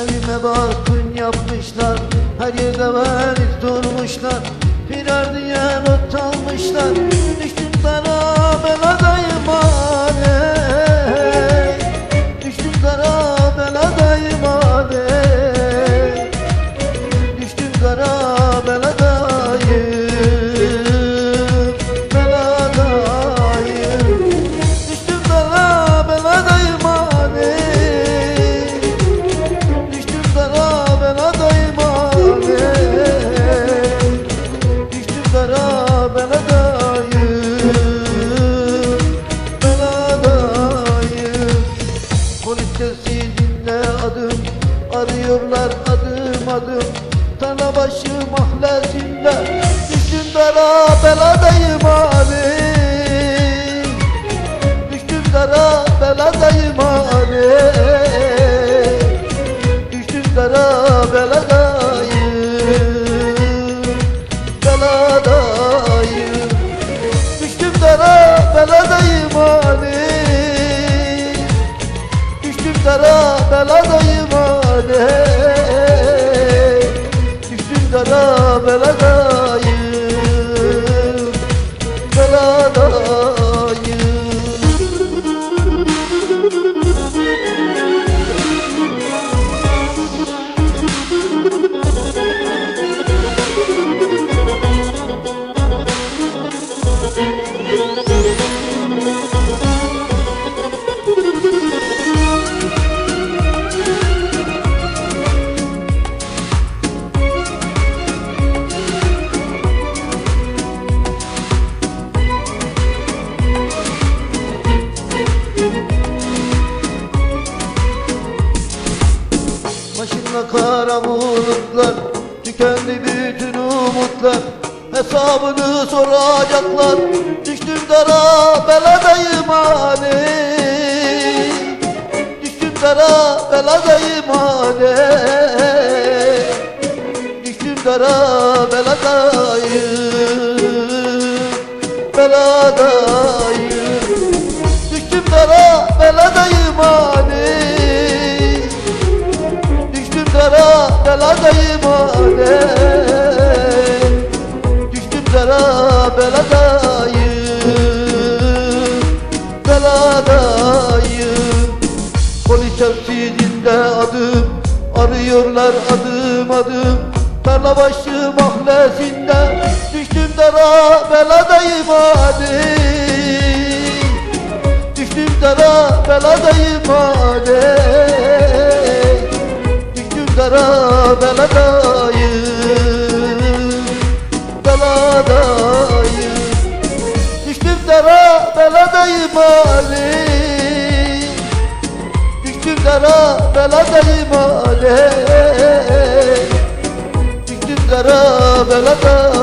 Evime bakın yapmışlar Her yerde beni durmuşlar. Birer diye not almışlar Düştüm dara beladayım aley Düştüm dara beladayım aley Düştüm dara Polis telsizinde adım Arıyorlar adım adım. Tarla başı kara bulutlar Tükendi bütün umutlar. Hesabını soracaklar Düştüm dara beladayım hani Düştüm dara beladayım hani Düştüm dara beladayım Beladayım. Düştüm dara beladayım beladayım aley Düştüm dara beladayım. Beladayım. Polis telsizinde adım Arıyorlar adım adım. Tarla başı mahallesinde Düştüm dara beladayım aley Düştüm dara beladayım aley Düştüm dara beladayım Beladayım Düştüm dara beladayım aley Düştüm dara beladayım aley Düştüm dara Beladayım